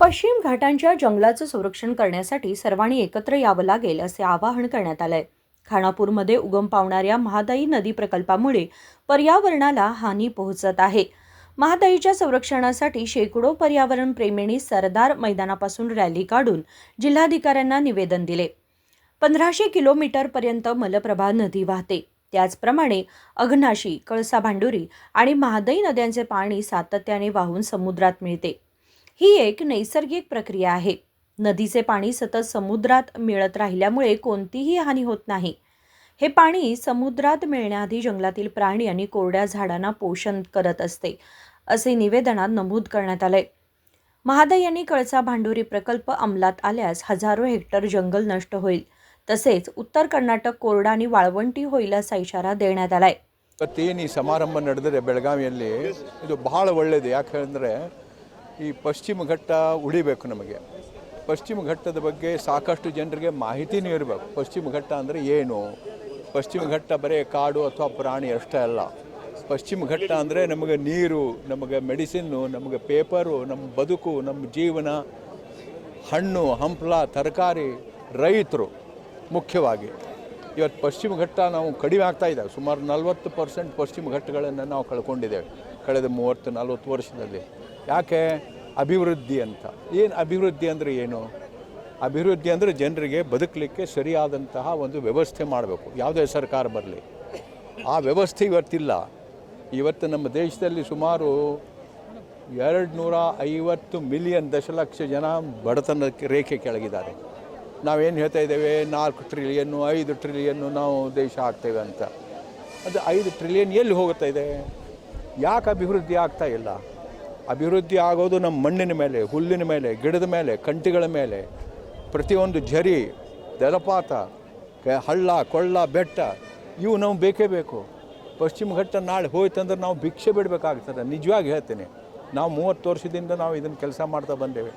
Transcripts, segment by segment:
पश्चिम घाटांच्या जंगलाचं संरक्षण करण्यासाठी सर्वांनी एकत्र यावं लागेल असे आवाहन करण्यात आलंय. खानापूरमध्ये उगम पावणाऱ्या महादाई नदी प्रकल्पामुळे पर्यावरणाला हानी पोहोचत आहे. महादाईच्या संरक्षणासाठी शेकडो पर्यावरण प्रेमींनी सरदार मैदानापासून रॅली काढून जिल्हाधिकाऱ्यांना निवेदन दिले. पंधराशे किलोमीटरपर्यंत मलप्रभा नदी वाहते. त्याचप्रमाणे अघनाशी कळसा भांडुरी आणि महादई नद्यांचे पाणी सातत्याने वाहून समुद्रात मिळते. ही एक नैसर्गिक प्रक्रिया आहे नदीचे पाणी सतत समुद्रात मिळत राहिल्यामुळे कोणतीही हानी होत नाही हे पाणी समुद्रात मिळण्याआधी जंगलातील प्राणी आणि कोरड्या झाडांना पोषण करत असते असे निवेदनात नमूद करण्यात आलंय महादाई यांनी कळसा भांडुरी प्रकल्प अंमलात आल्यास हजारो हेक्टर जंगल नष्ट होईल तसेच उत्तर कर्नाटक कोरडा आणि वाळवंटी होईल असा इशारा देण्यात आलाय ಇವತ್ತೇನು ಈ ಸಮಾರಂಭ ನಡೆದರೆ ಬೆಳಗಾವಿಯಲ್ಲಿ ಇದು ಬಹಳ ಒಳ್ಳೆಯದು ಯಾಕೆ ಹೇಳಿದ್ರೆ ಈ ಪಶ್ಚಿಮ ಘಟ್ಟ ಉಳಿಬೇಕು ನಮಗೆ. ಪಶ್ಚಿಮ ಘಟ್ಟದ ಬಗ್ಗೆ ಸಾಕಷ್ಟು ಜನರಿಗೆ ಮಾಹಿತಿನೂ ಇರಬೇಕು ಪಶ್ಚಿಮ ಘಟ್ಟ ಅಂದರೆ ಏನು? ಪಶ್ಚಿಮ ಘಟ್ಟ ಬರೀ ಕಾಡು ಅಥವಾ ಪ್ರಾಣಿ ಅಷ್ಟೇ ಅಲ್ಲ. ಪಶ್ಚಿಮ ಘಟ್ಟ ಅಂದರೆ ನಮಗೆ ನೀರು, ನಮಗೆ ಮೆಡಿಸಿನ್ನು, ನಮಗೆ ಪೇಪರು, ನಮ್ಮ ಬದುಕು, ನಮ್ಮ ಜೀವನ, ಹಣ್ಣು, ಹಂಪಲ, ತರಕಾರಿ, ರೈತರು ಮುಖ್ಯವಾಗಿ. ಇವತ್ತು ಪಶ್ಚಿಮ ಘಟ್ಟ ನಾವು ಕಡಿಮೆ ಆಗ್ತಾ ಇದ್ದಾವೆ ಸುಮಾರು ನಲವತ್ತು ಪರ್ಸೆಂಟ್ ಪಶ್ಚಿಮ ಘಟ್ಟಗಳನ್ನು ನಾವು ಕಳ್ಕೊಂಡಿದ್ದೇವೆ. ಕಳೆದ ಮೂವತ್ತು, ನಲವತ್ತು ವರ್ಷದಲ್ಲಿ. ಯಾಕೆ ಅಭಿವೃದ್ಧಿ ಅಂತ? ಏನು ಅಭಿವೃದ್ಧಿ ಅಂದರೆ ಏನು? ಅಭಿವೃದ್ಧಿ ಅಂದರೆ ಜನರಿಗೆ ಬದುಕಲಿಕ್ಕೆ ಸರಿಯಾದಂತಹ ಒಂದು ವ್ಯವಸ್ಥೆ ಮಾಡಬೇಕು. ಯಾವುದೇ ಸರ್ಕಾರ ಬರಲಿ. ಆ ವ್ಯವಸ್ಥೆ ಇವತ್ತಿಲ್ಲ. ಇವತ್ತು ನಮ್ಮ ದೇಶದಲ್ಲಿ ಸುಮಾರು ಎರಡು ನೂರ ಐವತ್ತು ಮಿಲಿಯನ್ ದಶಲಕ್ಷ ಜನ ಬಡತನ ರೇಖೆ ಕೆಳಗಿದ್ದಾರೆ. ನಾವೇನು ಹೇಳ್ತಾ ಇದ್ದೇವೆ? ನಾಲ್ಕು ಟ್ರಿಲಿಯನ್ನು ಐದು ಟ್ರಿಲಿಯನ್ನು ನಾವು ದೇಶ ಆಗ್ತೇವೆ ಅಂತ. ಅದು ಐದು ಟ್ರಿಲಿಯನ್ ಎಲ್ಲಿ ಹೋಗುತ್ತಾ ಇದೆ? ಯಾಕೆ ಅಭಿವೃದ್ಧಿ ಆಗ್ತಾ ಇಲ್ಲ? ಅಭಿವೃದ್ಧಿ ಆಗೋದು ನಮ್ಮ ಮಣ್ಣಿನ ಮೇಲೆ, ಹುಲ್ಲಿನ ಮೇಲೆ, ಗಿಡದ ಮೇಲೆ, ಕಂಟಿಗಳ ಮೇಲೆ. ಪ್ರತಿಯೊಂದು ಝರಿ ಜಲಪಾತ ಹಳ್ಳ, ಕೊಳ್ಳ, ಬೆಟ್ಟ, ಇವು ನಾವು ಬೇಕೇ ಬೇಕು. ಪಶ್ಚಿಮ ಘಟ್ಟ ನಾಳೆ ಹೋಯ್ತಂದ್ರೆ ನಾವು ಭಿಕ್ಷೆ ಬಿಡಬೇಕಾಗ್ತದೆ. ನಿಜವಾಗಿ ಹೇಳ್ತೇನೆ. ನಾವು ಮೂವತ್ತು ವರ್ಷದಿಂದ ನಾವು ಇದನ್ನು ಕೆಲಸ ಮಾಡ್ತಾ ಬಂದೇವೆ.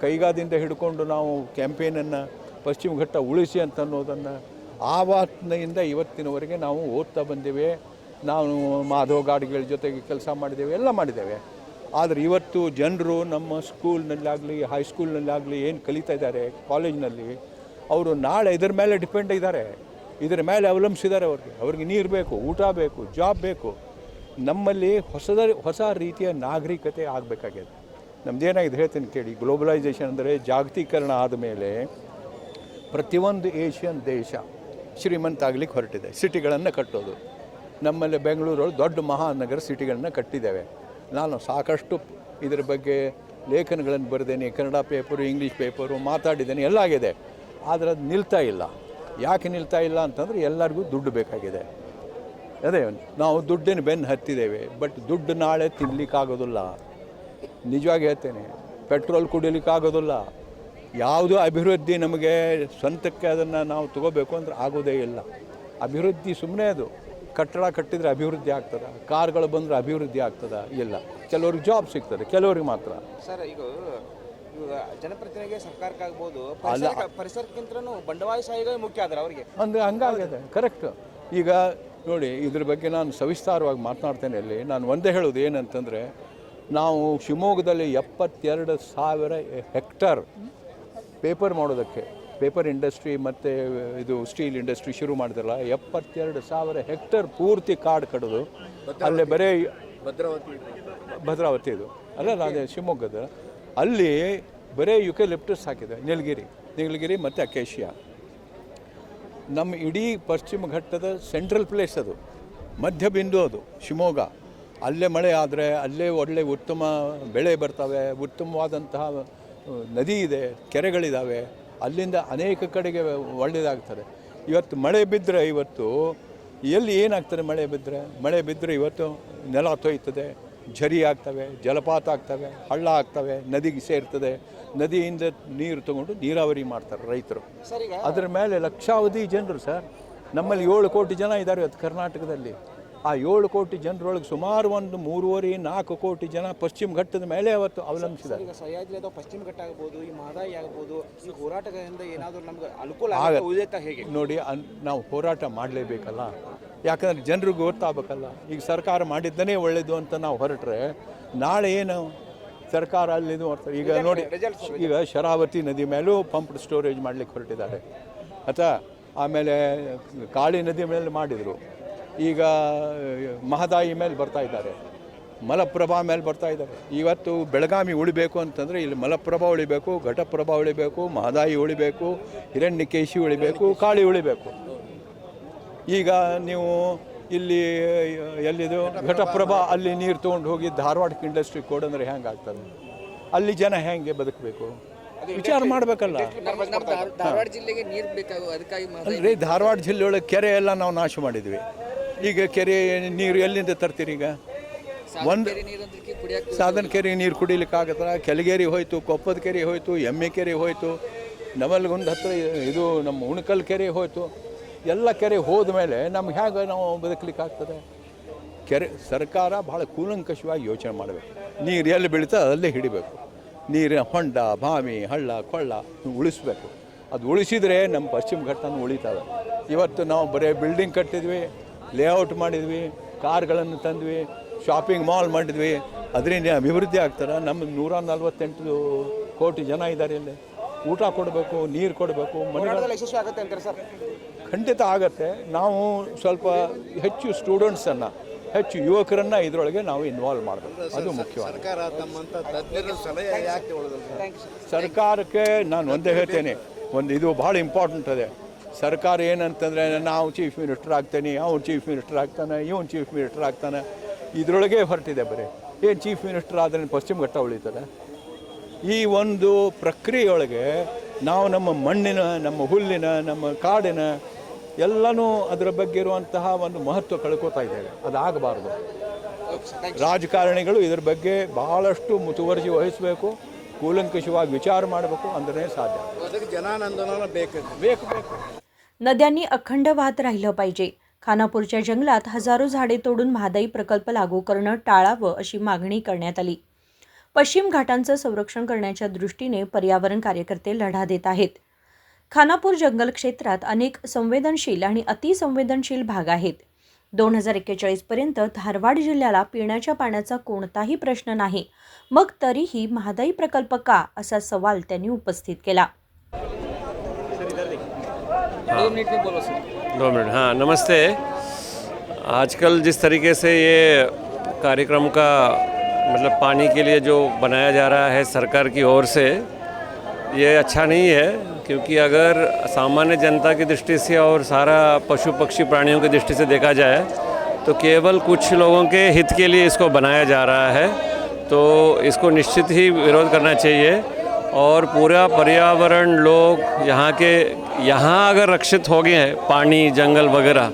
ಕೈಗಾದಿಂದ ಹಿಡ್ಕೊಂಡು ನಾವು ಕ್ಯಾಂಪೇನನ್ನು ಪಶ್ಚಿಮ ಘಟ್ಟ ಉಳಿಸಿ ಅಂತ ಅನ್ನೋದನ್ನು ಆವತ್ತಿನಿಂದ ಇವತ್ತಿನವರೆಗೆ ನಾವು ಓದ್ತಾ ಬಂದೇವೆ. ನಾವು ಮಾಧವ ಗಾಡಿಗಳ ಜೊತೆಗೆ ಕೆಲಸ ಮಾಡಿದ್ದೇವೆ, ಎಲ್ಲ ಮಾಡಿದ್ದೇವೆ. ಆದರೆ ಇವತ್ತು ಜನರು ನಮ್ಮ ಸ್ಕೂಲ್ನಲ್ಲಾಗಲಿ ಹೈಸ್ಕೂಲ್ನಲ್ಲಾಗಲಿ ಏನು ಕಲಿತಾ ಇದ್ದಾರೆ ಕಾಲೇಜ್ನಲ್ಲಿ ಅವರು ನಾಳೆ ಇದ್ರ ಮೇಲೆ ಡಿಪೆಂಡ್ ಇದ್ದಾರೆ. ಇದರ ಮೇಲೆ ಅವಲಂಬಿಸಿದ್ದಾರೆ ಅವ್ರಿಗೆ. ಅವ್ರಿಗೆ ನೀರು ಬೇಕು, ಊಟ ಬೇಕು ಜಾಬ್ ಬೇಕು. ನಮ್ಮಲ್ಲಿ ಹೊಸದ, ಹೊಸ ರೀತಿಯ ನಾಗರಿಕತೆ ಆಗಬೇಕಾಗಿದೆ. ನಮ್ದೇನಾಗಿದೆ ಹೇಳ್ತೀನಿ ಕೇಳಿ ಗ್ಲೋಬಲೈಸೇಷನ್ ಅಂದರೆ ಜಾಗತೀಕರಣ ಆದಮೇಲೆ ಪ್ರತಿಯೊಂದು ಏಷ್ಯನ್ ದೇಶ ಶ್ರೀಮಂತ ಆಗಲಿಕ್ಕೆ ಹೊರಟಿದೆ. ಸಿಟಿಗಳನ್ನು ಕಟ್ಟೋದು. ನಮ್ಮಲ್ಲಿ ಬೆಂಗಳೂರೊಳಗೆ ದೊಡ್ಡ ಮಹಾನಗರ ಸಿಟಿಗಳನ್ನ ಕಟ್ಟಿದ್ದೇವೆ. ನಾನು ಸಾಕಷ್ಟು ಇದರ ಬಗ್ಗೆ ಲೇಖನಗಳನ್ನು ಬರೆದೇನೆ, ಕನ್ನಡ ಪೇಪರು, ಇಂಗ್ಲೀಷ್ ಪೇಪರು, ಮಾತಾಡಿದ್ದೇನೆ, ಎಲ್ಲ ಆಗಿದೆ. ಆದರೆ ಅದು ನಿಲ್ತಾ ಇಲ್ಲ. ಯಾಕೆ ನಿಲ್ತಾ ಇಲ್ಲ ಅಂತಂದರೆ ಎಲ್ಲರಿಗೂ ದುಡ್ಡು ಬೇಕಾಗಿದೆ. ಅದೇ, ನಾವು ದುಡ್ಡಿನ ಬೆನ್ನು ಹತ್ತಿದ್ದೇವೆ ಬಟ್ ದುಡ್ಡು ನಾಳೆ ತಿನ್ನಲಿಕ್ಕಾಗೋದಿಲ್ಲ ನಿಜವಾಗಿ ಹೇಳ್ತೇನೆ, ಪೆಟ್ರೋಲ್ ಕುಡಿಲಿಕ್ಕಾಗೋದಿಲ್ಲ. ಯಾವುದೋ ಅಭಿವೃದ್ಧಿ ನಮಗೆ ಸ್ವಂತಕ್ಕೆ ಅದನ್ನು ನಾವು ತಗೋಬೇಕು ಅಂದ್ರೆ ಆಗೋದೇ ಇಲ್ಲ. ಅಭಿವೃದ್ಧಿ ಸುಮ್ಮನೆ ಅದು. ಕಟ್ಟಡ ಕಟ್ಟಿದರೆ ಅಭಿವೃದ್ಧಿ ಆಗ್ತದೆ ಕಾರ್ಗಳು ಬಂದರೆ ಅಭಿವೃದ್ಧಿ ಆಗ್ತದ ಇಲ್ಲ. ಕೆಲವ್ರಿಗೆ ಜಾಬ್ ಸಿಗ್ತದೆ ಕೆಲವ್ರಿಗೆ ಮಾತ್ರ. ಸರ್ ಈಗ ಜನಪ್ರತಿನಿಧಿಗೆ ಸರ್ಕಾರಕ್ಕಾಗ್ಬೋದು ಪರಿಸರಕ್ಕಿಂತನೂ ಬಂಡವಾಳಶಾಹಿಗಳೇ ಮುಖ್ಯ ಆದ್ರೆ ಅವರಿಗೆ. ಅಂದರೆ ಹಂಗಾಗಿದೆ ಕರೆಕ್ಟ್ ಈಗ ನೋಡಿ ಇದ್ರ ಬಗ್ಗೆ ನಾನು ಸವಿಸ್ತಾರವಾಗಿ ಮಾತನಾಡ್ತೇನೆ ಅಲ್ಲಿ. ನಾನು ಒಂದೇ ಹೇಳೋದು ಏನಂತಂದರೆ ನಾವು ಶಿವಮೊಗ್ಗದಲ್ಲಿ ಎಪ್ಪತ್ತೆರಡು ಸಾವಿರ ಹೆಕ್ಟರ್ ಪೇಪರ್ ಮಾಡೋದಕ್ಕೆ ಪೇಪರ್ ಇಂಡಸ್ಟ್ರಿ ಮತ್ತು ಇದು ಸ್ಟೀಲ್ ಇಂಡಸ್ಟ್ರಿ ಶುರು ಮಾಡಿದ್ರಲ್ಲ ಎಪ್ಪತ್ತೆರಡು ಸಾವಿರ ಹೆಕ್ಟರ್ ಪೂರ್ತಿ ಕಾಡು ಕಡಿದು ಅಲ್ಲೇ ಬರೀ ಭದ್ರಾವತಿ. ಭದ್ರಾವತಿ ಇದು. ಅಲ್ಲ ಅದೇ ಶಿವಮೊಗ್ಗದ. ಅಲ್ಲಿ ಬರೀ ಯುಕೆಲಿಪ್ಟಸ್ ಹಾಕಿದೆ ನೀಲಗಿರಿ. ನೀಲಗಿರಿ ಮತ್ತು ಅಕೇಶಿಯಾ. ನಮ್ಮ ಇಡೀ ಪಶ್ಚಿಮ ಘಟ್ಟದ ಸೆಂಟ್ರಲ್ ಪ್ಲೇಸ್ ಅದು. ಮಧ್ಯ ಬಿಂದು ಅದು ಶಿವಮೊಗ್ಗ. ಅಲ್ಲೇ ಮಳೆ ಆದರೆ ಅಲ್ಲೇ ಒಳ್ಳೆ ಉತ್ತಮ ಬೆಳೆ ಬರ್ತವೆ ಉತ್ತಮವಾದಂತಹ ನದಿ ಇದೆ ಕೆರೆಗಳಿದ್ದಾವೆ ಅಲ್ಲಿಂದ ಅನೇಕ ಕಡೆಗೆ ಒಳ್ಳೆಯದಾಗ್ತದೆ ಇವತ್ತು ಮಳೆ ಬಿದ್ದರೆ ಇವತ್ತು ಎಲ್ಲಿ ಏನಾಗ್ತದೆ ಮಳೆ ಬಿದ್ದರೆ ಮಳೆ ಬಿದ್ದರೆ ಇವತ್ತು ನೆಲ ತೊಯ್ತದೆ ಝರಿ ಆಗ್ತವೆ ಜಲಪಾತ ಆಗ್ತವೆ ಹಳ್ಳ ಆಗ್ತವೆ ನದಿಗೆ ಸೇರ್ತದೆ. ನದಿಯಿಂದ ನೀರು ತಗೊಂಡು ನೀರಾವರಿ ಮಾಡ್ತಾರೆ ರೈತರು. ಅದರ ಮೇಲೆ ಲಕ್ಷಾವಧಿ ಜನರು ಸರ್. ನಮ್ಮಲ್ಲಿ ಏಳು ಕೋಟಿ ಜನ ಇದ್ದಾರೆ ಇವತ್ತು ಕರ್ನಾಟಕದಲ್ಲಿ. ಆ ಏಳು ಕೋಟಿ ಜನರೊಳಗೆ ಸುಮಾರು ಒಂದು ಮೂರುವರೆ ನಾಲ್ಕು ಕೋಟಿ ಜನ ಪಶ್ಚಿಮ ಘಟ್ಟದ ಮೇಲೆ ಅವತ್ತು ಅವಲಂಬಿಸಿದ್ದಾರೆ. ಈಗ ಸಹ್ಯಾದ್ರಿ ಅಥವಾ ಪಶ್ಚಿಮ ಘಟ್ಟ ಆಗ್ಬೋದು ಈ ಮಹದಾಯಿ ಆಗ್ಬೋದು ಈ ಹೋರಾಟಗಳಿಂದ ಏನಾದರೂ ನಮ್ಗೆ ಅನುಕೂಲ ಆಗುತ್ತೆ ಹೇಗೆ? ನೋಡಿ ಅನ್ ನಾವು ಹೋರಾಟ ಮಾಡಲೇಬೇಕಲ್ಲ. ಯಾಕಂದ್ರೆ ಜನರಿಗೆ ಗೊತ್ತಾಗಬೇಕಲ್ಲ. ಈಗ ಸರ್ಕಾರ ಮಾಡಿದ್ದನೇ ಒಳ್ಳೇದು ಅಂತ ನಾವು ಹೊರಟ್ರೆ ನಾಳೆ ಏನು ಸರ್ಕಾರ ಅಲ್ಲಿ ಈಗ ನೋಡಿ ಈಗ ಶರಾವತಿ ನದಿ ಮೇಲೂ ಪಂಪ್ಡ್ ಸ್ಟೋರೇಜ್ ಮಾಡ್ಲಿಕ್ಕೆ ಹೊರಟಿದ್ದಾರೆ. ಅಥವಾ ಆಮೇಲೆ ಕಾಳಿ ನದಿ ಮೇಲೆ ಮಾಡಿದರು. ಈಗ ಮಹದಾಯಿ ಮೇಲೆ ಬರ್ತಾ ಇದ್ದಾರೆ. ಮಲಪ್ರಭಾ ಮೇಲೆ ಬರ್ತಾ ಇದ್ದಾರೆ. ಇವತ್ತು ಬೆಳಗಾವಿ ಉಳಿಬೇಕು ಅಂತಂದರೆ ಇಲ್ಲಿ ಮಲಪ್ರಭಾ ಉಳಿಬೇಕು ಘಟಪ್ರಭಾ ಉಳಿಬೇಕು ಮಹದಾಯಿ ಉಳಿಬೇಕು ಹಿರಣ್ಯಕೇಶಿ ಉಳಿಬೇಕು ಕಾಳಿ ಉಳಿಬೇಕು. ಈಗ ನೀವು ಇಲ್ಲಿ ಎಲ್ಲಿದು? ಘಟಪ್ರಭಾ ಅಲ್ಲಿ ನೀರು ತೊಗೊಂಡು ಹೋಗಿ ಧಾರವಾಡಕ್ಕೆ ಇಂಡಸ್ಟ್ರಿ ಕೊಡಂದ್ರೆ ಹೆಂಗೆ ಆಗ್ತದೆ ಅಲ್ಲಿ ಜನ ಹೆಂಗೆ ಬದುಕಬೇಕು? ವಿಚಾರ ಮಾಡಬೇಕಲ್ಲ. ಧಾರವಾಡ ಜಿಲ್ಲೆಗೆ ನೀರು ಬೇಕಾಗುವ ಅದಕ್ಕಾಗಿ ಧಾರವಾಡ ಜಿಲ್ಲೆಯೊಳಗೆ ಕೆರೆ ಎಲ್ಲ ನಾವು ನಾಶ ಮಾಡಿದ್ವಿ. ಈಗ ಕೆರೆ ನೀರು ಎಲ್ಲಿಂದ ತರ್ತೀರಿ ಈಗ? ಒಂದು ಸಾಧನ ಕೆರೆ ನೀರು ಕುಡಿಲಿಕ್ಕೆ ಆಗತ್ತಲ್ಲ? ಕೆಳಗೇರಿ ಹೋಯ್ತು ಕೊಪ್ಪದ ಕೆರೆ ಹೋಯ್ತು ಎಮ್ಮೆ ಕೆರೆ ಹೋಯ್ತು ನಮಲ್ಗೊಂದು ಹತ್ರ ಇದು ನಮ್ಮ ಉಣಕಲ್ ಕೆರೆ ಹೋಯ್ತು. ಎಲ್ಲ ಕೆರೆ ಹೋದ ಮೇಲೆ ನಮ್ಗೆ ಹೇಗೆ ನಾವು ಬದುಕಲಿಕ್ಕೆ ಆಗ್ತದೆ? ಕೆರೆ ಸರ್ಕಾರ ಭಾಳ ಕೂಲಂಕಷವಾಗಿ ಯೋಚನೆ ಮಾಡಬೇಕು. ನೀರು ಎಲ್ಲಿ ಬೀಳ್ತದೆ ಅಲ್ಲೇ ಹಿಡಿಬೇಕು. ನೀರಿನ ಹೊಂಡ ಬಾವಿ ಹಳ್ಳ ಕೊಳ್ಳ ಉಳಿಸ್ಬೇಕು. ಅದು ಉಳಿಸಿದರೆ ನಮ್ಮ ಪಶ್ಚಿಮ ಘಟ್ಟನ ಉಳಿತಾವೆ ಇವತ್ತು ನಾವು ಬರೀ ಬಿಲ್ಡಿಂಗ್ ಕಟ್ಟಿದ್ವಿ ಲೇಔಟ್ ಮಾಡಿದ್ವಿ ಕಾರ್ಗಳನ್ನು ತಂದ್ವಿ ಶಾಪಿಂಗ್ ಮಾಲ್ ಮಾಡಿದ್ವಿ. ಅದರಿಂದ ಅಭಿವೃದ್ಧಿ ಆಗ್ತಾರೆ. ನಮ್ಮ ನೂರ ನಲ್ವತ್ತೆಂಟು ಕೋಟಿ ಜನ ಇದ್ದಾರೆ ಇಲ್ಲಿ. ಊಟ ಕೊಡಬೇಕು ನೀರು ಕೊಡಬೇಕು ಮನೆ ಹೋರಾಟದಲ್ಲಿ ಯಶಸ್ವಿ ಆಗುತ್ತೆ ಅಂತಾರೆ ಸರ್? ಖಂಡಿತ ಆಗತ್ತೆ. ನಾವು ಸ್ವಲ್ಪ ಹೆಚ್ಚು ಸ್ಟೂಡೆಂಟ್ಸನ್ನು ಹೆಚ್ಚು ಯುವಕರನ್ನು ಇದರೊಳಗೆ ನಾವು ಇನ್ವಾಲ್ವ್ ಮಾಡಬೇಕು. ಅದು ಮುಖ್ಯವಾಗಿ ಸರ್ಕಾರ ತಮ್ಮಂತ ತಜ್ಞರ ಸಲಹೆ ಯಾಕೆ ಉಳಿದಲ್ಲ ಸರ್ಕಾರಕ್ಕೆ ನಾನು ಒಂದೇ ಹೇಳ್ತೇನೆ. ಒಂದು ಇದು ಭಾಳ ಇಂಪಾರ್ಟೆಂಟ್ ಅದೇ. ಸರ್ಕಾರ ಏನಂತಂದರೆ ನಾವು ಚೀಫ್ ಮಿನಿಸ್ಟರ್ ಆಗ್ತೇನೆ ಅವ್ನು ಚೀಫ್ ಮಿನಿಸ್ಟರ್ ಆಗ್ತಾನೆ ಇವನು ಚೀಫ್ ಮಿನಿಸ್ಟರ್ ಆಗ್ತಾನೆ. ಇದರೊಳಗೆ ಹೊರಟಿದೆ ಬರೀ. ಏನು ಚೀಫ್ ಮಿನಿಸ್ಟರ್ ಆದರೆ ಪಶ್ಚಿಮ ಘಟ್ಟ ಉಳಿತದೆ? ಈ ಒಂದು ಪ್ರಕ್ರಿಯೆಯೊಳಗೆ ನಾವು ನಮ್ಮ ಮಣ್ಣಿನ ನಮ್ಮ ಹುಲ್ಲಿನ ನಮ್ಮ ಕಾಡಿನ ಎಲ್ಲನೂ ಅದರ ಬಗ್ಗೆ ಇರುವಂತಹ ಒಂದು ಮಹತ್ವ ಕಳ್ಕೊತಾ ಇದ್ದೇವೆ. ಅದಾಗಬಾರ್ದು. ರಾಜಕಾರಣಿಗಳು ಇದರ ಬಗ್ಗೆ ಬಹಳಷ್ಟು ಮುತುವರ್ಜಿ ವಹಿಸಬೇಕು ಕೂಲಂಕಷವಾಗಿ ವಿಚಾರ ಮಾಡಬೇಕು ಅಂದ್ರೆ ಸಾಧ್ಯ. ಅದಕ್ಕೆ ಜನಾನಂದನ ಬೇಕು ಬೇಕು ಬೇಕು. नद्यांनी अखंड वाहत राहिलं पाहिजे. खानापूरच्या जंगलात हजारो झाडे तोडून महादाई प्रकल्प लागू करणं टाळावं अशी मागणी करण्यात आली. पश्चिम घाटांचं संरक्षण करण्याच्या दृष्टीने पर्यावरण कार्यकर्ते लढा देत आहेत. खानापूर जंगल क्षेत्रात अनेक संवेदनशील आणि अतिसंवेदनशील भाग आहेत. दोन हजार एक्केचाळीसपर्यंत धारवाड जिल्ह्याला पिण्याच्या पाण्याचा कोणताही प्रश्न नाही. मग तरीही महादाई प्रकल्प का? असा सवाल त्यांनी उपस्थित केला. दो मिनट में बोलो सर। दो मिनट हाँ नमस्ते। आजकल जिस तरीके से ये कार्यक्रम का मतलब पानी के लिए जो बनाया जा रहा है सरकार की ओर से ये अच्छा नहीं है क्योंकि अगर सामान्य जनता की दृष्टि से और सारा पशु पक्षी प्राणियों की दृष्टि से देखा जाए तो केवल कुछ लोगों के हित के लिए इसको बनाया जा रहा है। तो इसको निश्चित ही विरोध करना चाहिए और पूरा पर्यावरण लोग यहाँ के यहाँ अगर रक्षित हो गए हैं, पानी, जंगल वगैरह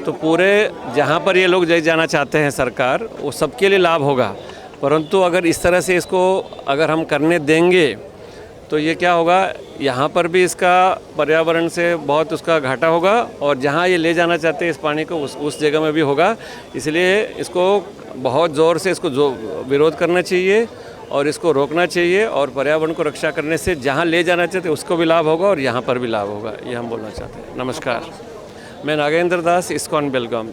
तो पूरे जहाँ पर ये लोग जाना चाहते हैं सरकार, वो सबके लिए लाभ होगा। परंतु अगर इस तरह से इसको अगर हम करने देंगे तो ये क्या होगा, यहाँ पर भी इसका पर्यावरण से बहुत उसका घाटा होगा और जहाँ ये ले जाना चाहते हैं इस पानी को, उस उस जगह में भी होगा। इसलिए इसको बहुत ज़ोर से इसको जो विरोध करना चाहिए। और इसको रोकना चाहिए और पर्यावरण को रक्षा करने से जहाँ ले जाना चाहते उसको भी लाभ होगा और यहाँ पर भी लाभ होगा, ये हम बोलना चाहते हैं। नमस्कार। मैं नागेंद्र दास, इस्कॉन बेलगाम।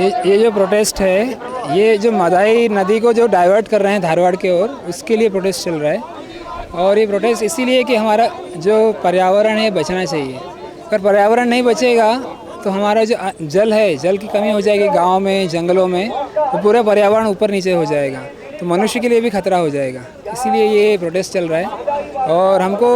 ये ये जो प्रोटेस्ट है, ये जो मदाई नदी को जो डाइवर्ट कर रहे हैं धारवाड़ की ओर, उसके लिए प्रोटेस्ट चल रहा है। और ये प्रोटेस्ट इसीलिए कि हमारा जो पर्यावरण है, बचना चाहिए। अगर पर्यावरण नहीं बचेगा तो हमारा जो जल है, जल की कमी हो जाएगी गाँव में, जंगलों में। तो पूरा पर्यावरण ऊपर नीचे हो जाएगा तो मनुष्य के लिए भी खतरा हो जाएगा। इसीलिए ये प्रोटेस्ट चल रहा है। और हमको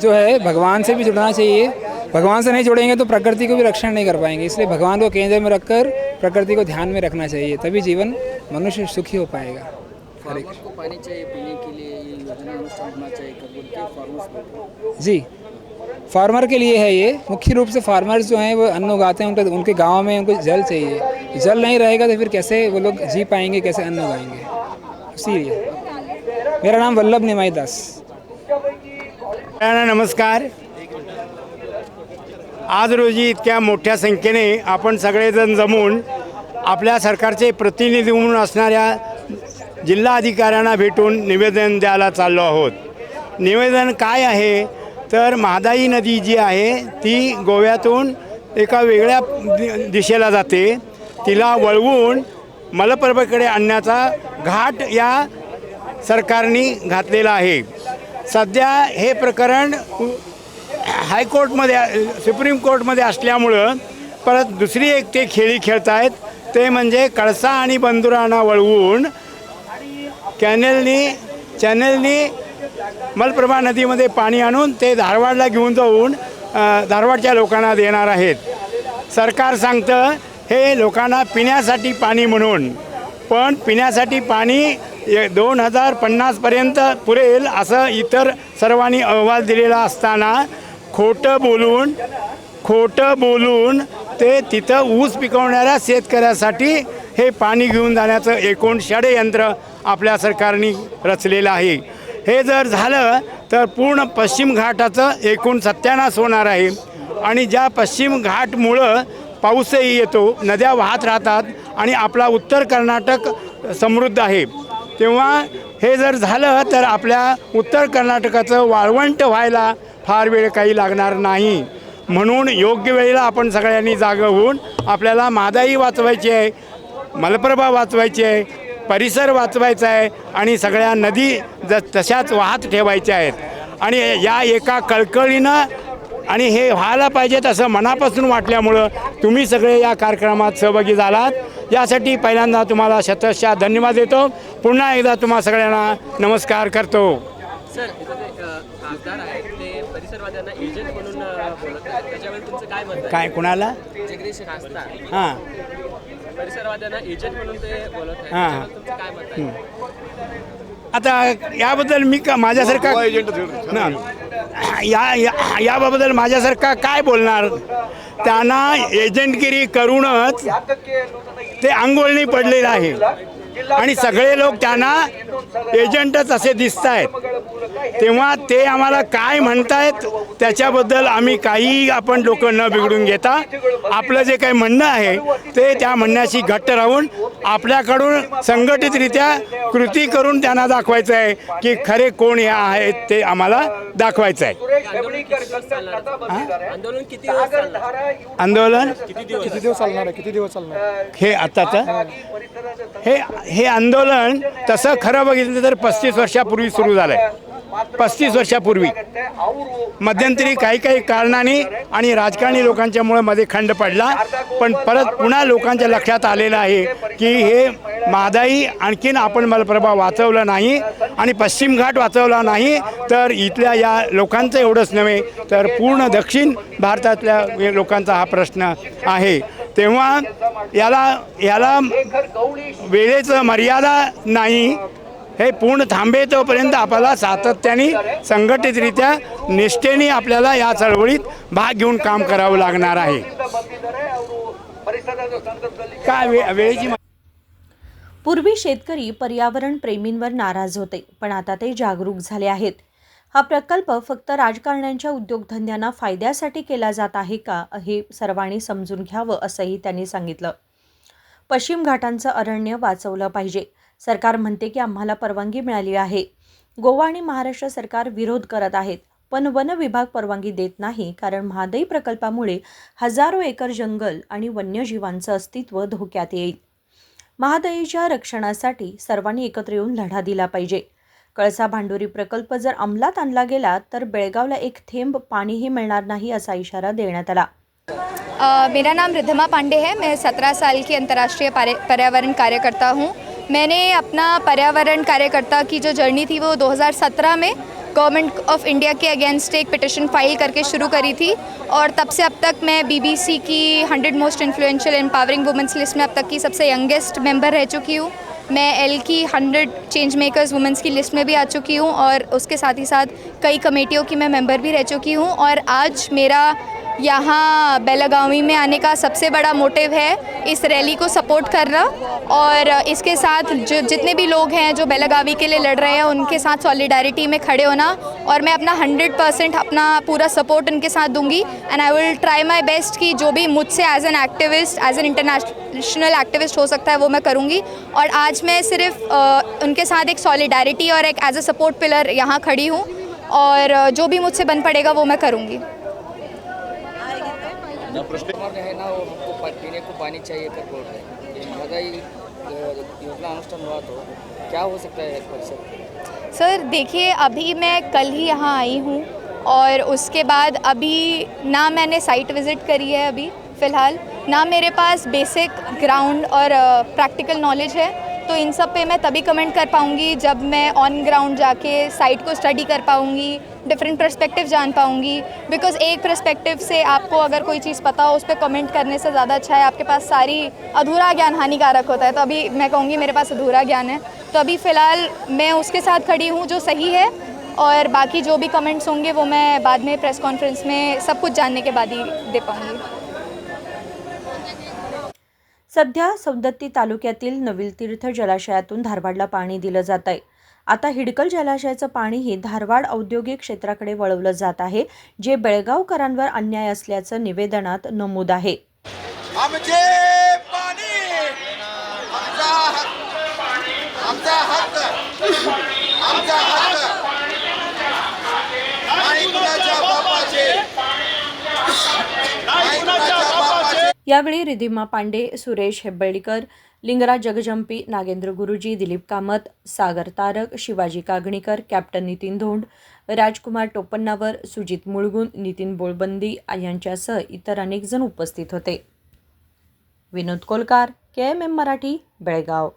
जो है भगवान से भी जुड़ना चाहिए। भगवान से नहीं जुड़ेंगे तो प्रकृति को भी रक्षण नहीं कर पाएँगे। इसलिए भगवान को केंद्र में रखकर प्रकृति को ध्यान में रखना चाहिए तभी जीवन मनुष्य सुखी हो पाएगा। पानी चाहिए पीने के लिए जी। फार्मर के लिए है ये। मुख्य रूप से फार्मर्स जो हैं वो अन्न उगाते हैं उनके उनके गाँव में उनको जल चाहिए। जल नहीं रहेगा तो फिर कैसे वो लोग जी पाएंगे कैसे अन्न उगाएंगे? इसीलिए। मेरा नाम वल्लभ निमाई दास। नमस्कार। आज रोजी इतक्या मोठ्या संख्येने आपण सगळेजण जमून आपल्या सरकारचे प्रतिनिधी म्हणून असणाऱ्या जिल्हा अधिकाऱ्यांना भेटून निवेदन द्यायला चाललो आहोत. निवेदन काय आहे? तर महादाई नदी जी आहे ती गोव्यातून एका वेगळ्या दि- दिशेला जाते. तिला वळवून मलप्रभेकडे आणण्याचा घाट या सरकारने घातलेला आहे. सध्या हे प्रकरण हायकोर्टमध्ये सुप्रीम कोर्टमध्ये असल्यामुळं परत दुसरी एक ते खेळी खेळत आहेत ते म्हणजे कळसा आणि बंदुरांना वळवून कॅनेलनी चॅनेलनी मलप्रभा नदीमध्ये पाणी आणून ते धारवाडला घेऊन जाऊन धारवाडच्या लोकांना देणार आहेत. सरकार सांगतं हे लोकांना पिण्यासाठी पाणी म्हणून. पण पिण्यासाठी पाणी दोन हजार पन्नासपर्यंत पुरेल असं इतर सर्वांनी अहवाल दिलेला असताना खोटं बोलून खोटं बोलून ते तिथं ऊस पिकवणाऱ्या शेतकऱ्यासाठी हे पाणी घेऊन जाण्याचं एकूण षडयंत्र आपल्या सरकारने रचलेलं आहे. हे जर झालं तर पूर्ण पश्चिम घाटाचं एकूण सत्यानाश होणार आहे. आणि ज्या पश्चिम घाटमुळं पाऊसही येतो नद्या वाहत राहतात आणि आपला उत्तर कर्नाटक समृद्ध आहे. तेव्हा हे जर झालं तर आपल्या उत्तर कर्नाटकाचं वाळवंट व्हायला फार वेळ काही लागणार नाही. म्हणून योग्य वेळेला आपण सगळ्यांनी जागं होऊन आपल्याला मादाई वाचवायची आहे मलप्रभा वाचवायची आहे परिसर वाचवायचा आहे आणि सगळ्या नदी ज तशाच वाहत ठेवायच्या आहेत. आणि या एका कळकळीनं आणि हे व्हायला पाहिजेत असं मनापासून वाटल्यामुळं तुम्ही सगळे या कार्यक्रमात सहभागी झालात. यासाठी पहिल्यांदा तुम्हाला शतशः धन्यवाद देतो. पुन्हा एकदा तुम्हा सगळ्यांना नमस्कार करतो. काय कुणाला? हां. परिसरवाद्यांना एजंट म्हणून ते बोलत आहेत. हां. आता याबद्दल मी का माझ्यासारखा ना. या या- याबाबद्दल माझ्यासारखा काय बोलणार? त्यांना एजंटगिरी करूनच ते आंघोळणी पडलेलं आहे. आणि सगळे लोक त्यांना एजंटच असे दिसत आहेत तेव्हा ते आम्हाला काय म्हणतायत त्याच्याबद्दल आम्ही काही आपण लोक न बिघडून घेता आपलं जे काही म्हणणं आहे ते त्या म्हणण्याशी घट्ट राहून आपल्याकडून संघटितरित्या कृती करून त्यांना दाखवायचं आहे की खरे कोण हे आहेत ते आम्हाला दाखवायचं आहे आंदोलन किती दिवस चालणार? आंदोलन किती दिवस चालणार आहे? किती दिवस चालणार हे आत्ताचं हे हे आंदोलन तसं खरं बघितलं तर पस्तीस वर्षापूर्वी सुरू झालं आहे पस्तीस वर्षापूर्वी. मध्यंतरी काही काही कारणाने आणि राजकारणी लोकांच्यामुळे मध्ये खंड पडला. पण परत पुन्हा लोकांच्या लक्षात आलेलं आहे की हे मादाई आणखीन आपण मलप्रभा वाचवला नाही आणि पश्चिम घाट वाचवला नाही तर इथल्या या लोकांचं एवढंच नव्हे तर पूर्ण दक्षिण भारतातल्या लोकांचा हा प्रश्न आहे. तेव्हा याला याला वेळेचं मर्यादा नाही. हे पूर्ण थांबे तोपर्यंत आपल्याला सातत्याने संघटितरित्या निष्ठेने आपल्याला या चळवळीत भाग घेऊन काम करावं लागणार आहे. काय वे वेळेची पूर्वी शेतकरी पर्यावरण प्रेमींवर नाराज होते पण आता ते जागरूक झाले आहेत. हा प्रकल्प फक्त राजकारण्यांच्या उद्योगधंद्यांना फायद्यासाठी केला जात आहे का हे सर्वांनी समजून घ्यावं असंही त्यांनी सांगितलं. पश्चिम घाटांचं अरण्य वाचवलं पाहिजे. सरकार म्हणते की आम्हाला परवानगी मिळाली आहे. गोवा आणि महाराष्ट्र सरकार विरोध करत आहेत पण वन विभाग परवानगी देत नाही कारण महादई प्रकल्पामुळे हजारो एकर जंगल आणि वन्यजीवांचं अस्तित्व धोक्यात येईल. महादईच्या रक्षणासाठी सर्वांनी एकत्र येऊन लढा दिला पाहिजे. कळसा भांडुरी प्रकल्प जर अंमलात आणला गेला तर बेळगावला एक थेंब पाणीही मिळणार नाही असा इशारा देण्यात आला. मेरा नाम रिधमा पांडे है. मैं सत्रह साल की अंतर्राष्ट्रीय पर्यावरण कार्यकर्ता हूँ। मैंने अपना पर्यावरण कार्यकर्ता की जो जर्नी थी वो 2017 में गवर्नमेंट ऑफ इंडिया के अगेंस्ट एक पिटिशन फाइल करके शुरू करी थी और तब से अब तक मैं बीबीसी की 100 most influential empowering women's list में अब तक की सबसे यंगेस्ट मेंबर रह चुकी हूँ। मैं एल की 100 चेंज मेकर्स वुमेंस की लिस्ट में भी आ चुकी हूँ और उसके साथ ही साथ कई कमेटियों की मैं मेंबर भी रह चुकी हूँ और आज मेरा यहाँ बेलागावी में आने का सबसे बड़ा मोटिव है इस रैली को सपोर्ट करना और इसके साथ जो जितने भी लोग हैं जो बेलागावी के लिए लड़ रहे हैं, उनके साथ सॉलिडारिटी में खड़े होना और मैं अपना हंड्रेड परसेंट अपना पूरा सपोर्ट उनके साथ दूँगी and I will try my best कि जो भी मुझसे as an activist as an international activist हो सकता है वो मैं करूँगी और आज मैं सिर्फ़ उनके साथ एक सॉलिडारिटी और एक एज अ सपोर्ट पिलर यहाँ खड़ी हूँ और जो भी मुझसे बन पड़ेगा वो मैं करूँगी। हमारे है ना वो हमको पीने को पानी चाहिए कर बोल रहे हैं। योजना अनुष्ठान हुआ तो क्या हो सकता है परिसर? सर देखिए अभी मैं कल ही यहाँ आई हूँ और उसके बाद अभी ना मैंने साइट विज़िट करी है अभी फ़िलहाल। ना मेरे पास बेसिक ग्राउंड और प्रैक्टिकल नॉलेज है। तो इन सब पे मैं तभी कमेंट कर पाऊँगी जब मैं ऑन ग्राउंड जाके साइट को स्टडी कर पाऊँगी डिफरेंट पर्सपेक्टिव जान पाऊँगी। बिकॉज़ एक पर्सपेक्टिव से आपको अगर कोई चीज़ पता हो, उस पर कमेंट करने से ज़्यादा अच्छा है। आपके पास सारी अधूरा ज्ञान, हानिकारक होता है। तो अभी मैं कहूँगी, मेरे पास अधूरा ज्ञान है। तो अभी फ़िलहाल मैं उसके साथ खड़ी हूँ, जो सही है। और बाकी जो भी कमेंट्स होंगे, वो मैं बाद में प्रेस कॉन्फ्रेंस में सब कुछ जानने के बाद ही दे पाऊँगी। सध्या सौदत्ती तालुक्यातील नवील तीर्थ जलाशयातून धारवाडला पाणी दिलं जात आहे. आता हिडकल जलाशयाचं पाणीही धारवाड औद्योगिक क्षेत्राकडे वळवलं जात आहे जे बेळगावकरांवर अन्याय असल्याचं निवेदनात नमूद आहे. आमचे पाणी आमचा हक्क आमचा हक्क आमचा हक्क आणि कुणाच्या बापाचे आणि कुणाच्या बापाचे यावेळी रिधिमा पांडे सुरेश हेब्बळीकर लिंगराज जगजंपी नागेंद्र गुरुजी दिलीप कामत सागर तारक शिवाजी कागणीकर कॅप्टन नितीन धोंड राजकुमार टोपन्नावर सुजित मुळगुन नितीन बोळबंदी यांच्यासह इतर अनेक जण उपस्थित होते. Vinod Kolkar K M M Marathi Belgaum.